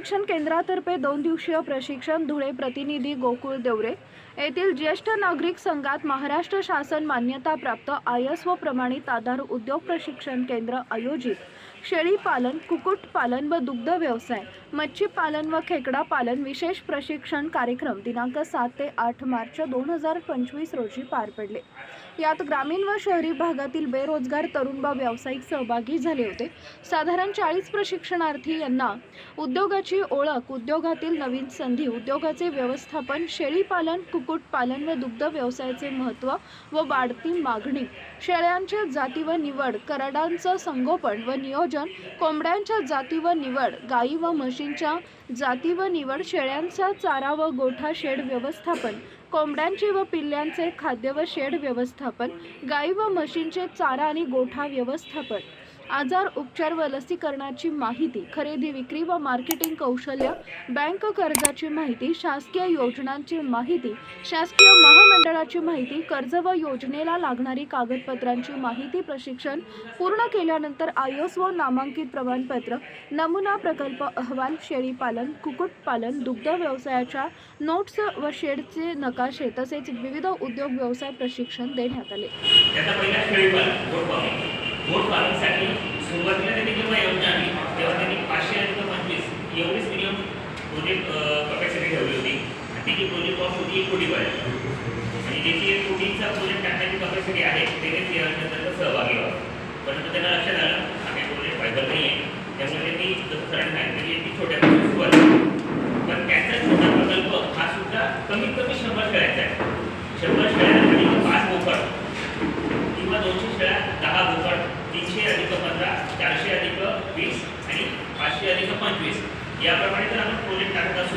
प्रशिक्षण केंद्रातर्फे दोन दिवसीय प्रशिक्षण धुळे प्रतिनिधी गोकुळ देवरे येथील ज्येष्ठ नागरिक संघात महाराष्ट्र शासन मान्यताप्राप्त आय एस व प्रमाणित आधार उद्योग प्रशिक्षण केंद्र आयोजित. शेळीपालन कुक्कुटपालन व दुग्ध व्यवसाय मच्छीपालन व खेकडा पालन विशेष प्रशिक्षण कार्यक्रम दिनांक सात ते आठ मार्च दोन हजार पंचवीस रोजी पार पडले. यात ग्रामीण व शहरी भागातील बेरोजगार तरुण व व्यावसायिक सहभागी झाले होते. साधारण चाळीस प्रशिक्षणार्थी यांना उद्योगाची ओळख उद्योगातील नवीन संधी उद्योगाचे व्यवस्थापन शेळीपालन पालन कुक्कुटपालन व दुग्ध व्यवसायाचे महत्त्व व वाढती मागणी. शेळ्यांच्या जाती व निवड करडांचं संगोपन व नियोजन कोंबड्यांच्या जाती व निवड गायी व म्हशींच्या जाती व निवड शेळ्यांचा चारा व गोठा शेड व्यवस्थापन कोंबड्यांचे व पिल्ल्यांचे खाद्य व शेड व्यवस्थापन गायी व म्हशींचे चारा आणि गोठा व्यवस्थापन. आजार उपचार व लसीकरणाची माहिती खरेदी विक्री व मार्केटिंग कौशल्य बँक कर्जाची माहिती शासकीय योजनांची माहिती शासकीय महामंडळाची माहिती कर्ज व योजनेला लागणारी कागदपत्रांची माहिती प्रशिक्षण पूर्ण केल्यानंतर आयोस व नामांकित प्रमाणपत्र नमुना प्रकल्प अहवाल शेळीपालन कुक्कुटपालन दुग्ध व्यवसायाच्या नोट्स व शेडचे नकाशे तसेच विविध उद्योग व्यवसाय प्रशिक्षण देण्यात आले. बोट पहिला फार्मिंगसाठी सुरुवातीला त्यांनी जेव्हा योजना आली. तेव्हा त्यांनी पाचशे आणि पंचवीस. एवढीच मिनिमम प्रोजेक्ट कपॅसिटी ठेवली होती. आणि त्याची प्रोजेक्ट कॉस्ट होती एक कोटी कोटीपर्यंत आणि ज्याची एक कोटीचा प्रोजेक्ट टाकण्याची कपॅसिटी आहे त्याने ती यानंतर सहभागी व्हावा. परंतु त्यांना लक्षात आलं हा काही प्रोजेक्ट फायदा नाही आहे त्यामुळे त्यांनी जसं सरांनी सांगितलं की ती छोट्यापासून सुरुवात केली. पण त्यांचा छोटा प्रकल्प हा सुद्धा कमीत कमी शंभर शेळ्याचा आहे शंभर शेळ्यांसाठी पाच बोकड किंवा दोनशे शेळ्या दहा बोकड तीनशे अधिक पंधरा चारशे अधिक वीस आणि पाचशे अधिक पंचवीस. याप्रमाणे जर आपण प्रोजेक्ट टाकत असू.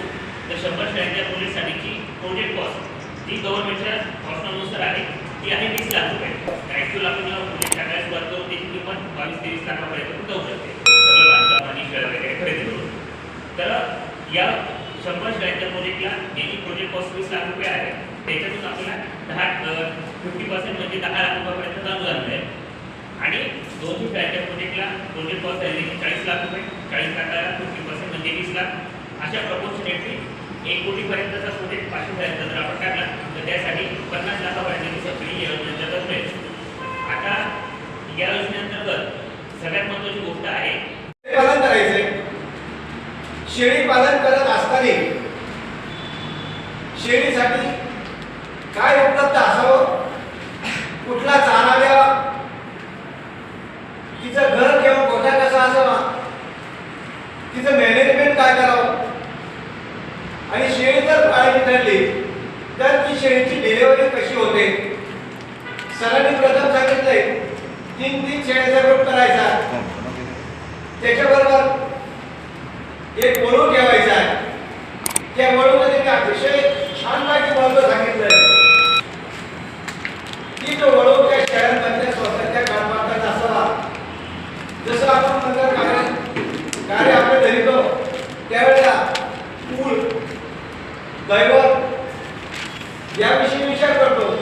तर शंभर शेळ्यांच्या प्रोजेक्टसाठीची प्रोजेक्ट कॉस्ट जी गव्हर्नमेंटच्या कॉस्टनुसार आहे ती आहे वीस लाख रुपये. ॲक्च्युअल आपण जेव्हा प्रोजेक्ट टाकायला सुरुवात करू त्याची किंमत बावीस तेवीस लाखापर्यंत जाऊ शकते. सगळं बांधकाम आणि वगैरे खरेदी करून. तर या शंभर शेळ्यांच्या प्रोजेक्टला ज्याची प्रोजेक्ट कॉस्ट वीस लाख रुपये आहे त्याच्यातून आपल्याला दहा फिफ्टी पर्सेंट म्हणजे दहा लाख रुपयापर्यंत अनुदान मिळेल आणि दोनशे शेळ्यांच्या प्रोजेक्टला प्रोजेक्ट कॉस्ट आहे. चाळीस लाख रुपये चाळीस लाखाला फिफ्टी पर्सेंट म्हणजे वीस लाख. अशा प्रपोर्शनेटली एक कोटीपर्यंतचा प्रोजेक्ट पाचशेपर्यंत जर आपण टाकला तर त्यासाठी पन्नास लाखापर्यंतची सबसिडी या योजनेअंतर्गत मिळेल. आता या योजनेअंतर्गत सगळ्यात महत्त्वाची गोष्ट आहे. पालन करायचे शेळी पालन करत असताना शेळीसाठी काय उपलब्ध असावं कुठला चारा द्यावा तिचं घर किंवा गोठा कसा असावा तिचं मॅनेजमेंट काय करावं आणि शेळी जर पाळली ठरली तर ती शेळीची डिलेवरी कशी होते? सरांनी प्रथम सांगितलंय तीन तीन शेळीचा ग्रुप करायचा. त्याच्याबरोबर एक वळू ठेवायचा. आहे त्या वळूमध्ये मी अतिशय छान माहिती महत्त्व सांगितलंय. की तो वळू त्या शेळ्यांमधल्या स्वतःच्या कामात असावा. जसं आपण नंतर कार्य कार्य आपण धरितो त्यावेळेला पूल दैवत याविषयी विचार करतो.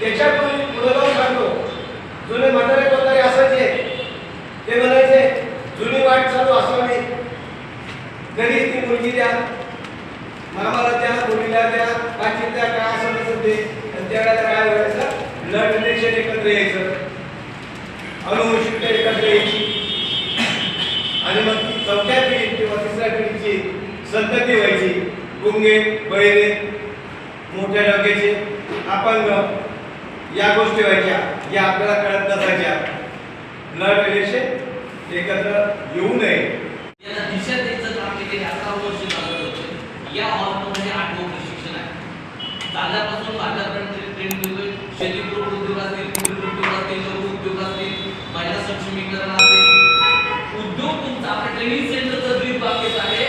त्याच्यापूर्वी पुढे जाऊन सांगतो. जुने म्हातारे कोणतरी असायचे? ते म्हणायचे जुनी वाट चालू असावी. घरी ती मुलगी द्या. मामाला द्या मुलीला द्या बाकी त्या काय असं तसं ते त्यावेळेला काय व्हायचं ब्लड रिलेशन एकत्र यायचं. अनुवंशिकता एकत्र यायची. आणि मग चौथ्या पिढी किंवा तिसऱ्या पिढीची संतती व्हायची. गुंगे बहिरे मोठ्या डोक्याचे अपंग या गोष्टी व्हायच्या या आपल्याला कळत नसायच्या ब्लड रिलेशन एकत्र येऊ नये याला दिशा द्यायचं काम केले अकरा वर्ष लागत होते या हॉलमध्ये आठ वर्ष शिक्षण आहे दादापासून माझ्यापर्यंत ट्रेन देतोय शेती पूर्ण उद्योग असतील कुटीर उद्योग असतील लघु उद्योग असतील महिला सक्षमीकरण असेल उद्योग तुमचा आपल्या ट्रेनिंग सेंटरचं ब्रीफ वाक्यच आहे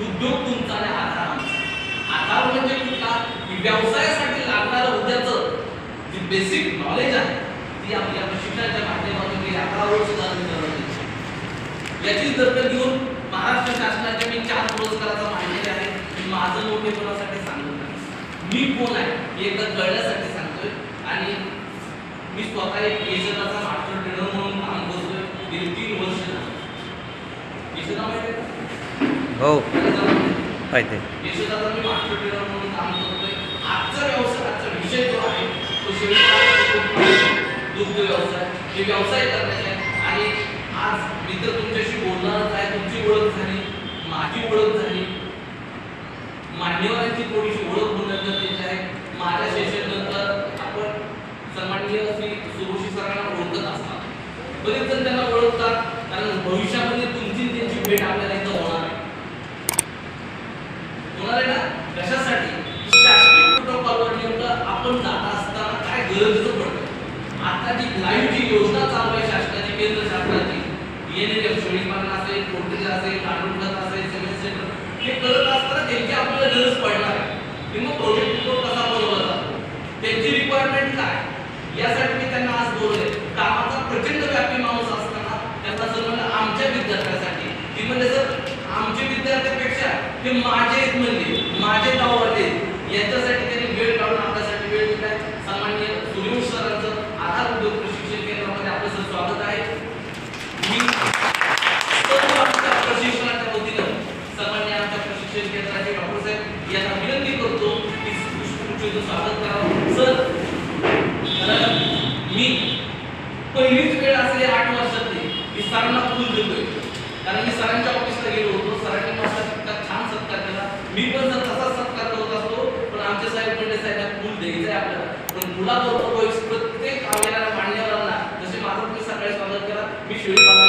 उद्योग तुमचा आणि आधार आमचा आधार म्हणजे कुठला की व्यवसायासाठी लागणारं उद्याचं जे बेसिक नॉलेज आहे. ती आपल्या प्रशिक्षणाच्या माध्यमातून गेली. अकरा वर्ष झाली याची दखल घेऊन महाराष्ट्र शासनाचे मी चार पुरस्काराचा मांडलेले आहे. मी माझं मोठेपणासाठी सांगत नाही. मी कोण आहे हे एकदा कळण्यासाठी सांगतोय. आणि मी स्वतः एक केशनाचा मास्टर ट्रेनर म्हणून काम करतोय. गेली तीन वर्ष केशना माहिती? हो. पाहिजे यशोदादा मी मास्टर ट्रेनर म्हणून काम करतोय आजचा व्यवसाय आजचा विषय जो आहे तो शेळी दुग्ध व्यवसाय हे व्यवसाय करण्याचे आणि आज मी तर तुमच्याशी बोलणारच आहे तुमची ओळख झाली माझी ओळख झाली मान्यवरांची थोडीशी ओळख होणं गरजेचे आहे माझ्या सेशन नंतर आपण सन्माननीय श्री सुरुशी सरांना ओळखत असतात बरेच जण त्यांना ओळखतात कारण भविष्यामध्ये तुमची त्यांची भेट आपल्याला इथं होणार आहे. होणार आहे ना? कशासाठी? शासकीय प्रोटोकॉलवर नेमकं आपण जात गरज काय आता जी लाईव्ह जी योजना चालू आहे शासनाची केंद्र शासनाची बीएनएफ शेळीपालन असेल पोल्ट्री असेल गांडूळ खत असेल सिमेंट सेंटर हे करत असताना त्यांची आपल्याला गरज पडणार आहे. की मग प्रोजेक्ट तो कसा बनवला जातो? त्यांची रिक्वायरमेंट काय? यासाठी मी त्यांना आज बोलले कामाचा प्रचंड व्यापी माणूस असताना त्यांना असं म्हणलं आमच्या विद्यार्थ्यासाठी. ती म्हणजे सर आमच्या विद्यार्थ्यापेक्षा ते माझे आहेत म्हणजे माझे गाववाले वाटेल याच्यासाठी त्यांनी वेळ काढून आपल्यासाठी वेळ दिलाय सामान्य सूर्यवंश सरांचं आधार उद्योग प्रशिक्षण केंद्रामध्ये आपलं सर स्वागत आहे मी सर्व आमच्या प्रशिक्षणाच्या वतीनं सामान्य आमच्या प्रशिक्षण केंद्राचे डॉक्टर साहेब यांना विनंती करतो की पुष्पगुच्छ स्वागत करावं सर कारण मी पहिलीच वेळ असली आठ वर्षातली की सरांना फुल देतोय कारण मी सरांच्या ऑफिसला गेलो होतो. सरांनी माझा इतका छान सत्कार केला. मी पण जर तसाच सत्कार करत असतो पण आमचे साहेब म्हणजे साहेब फुल द्यायचं आहे आपल्याला. पण मुलाबरोबर प्रत्येक आवडणाऱ्या मान्यवरांना जसे माझं तुम्ही सकाळी स्वागत केला मी शिवाय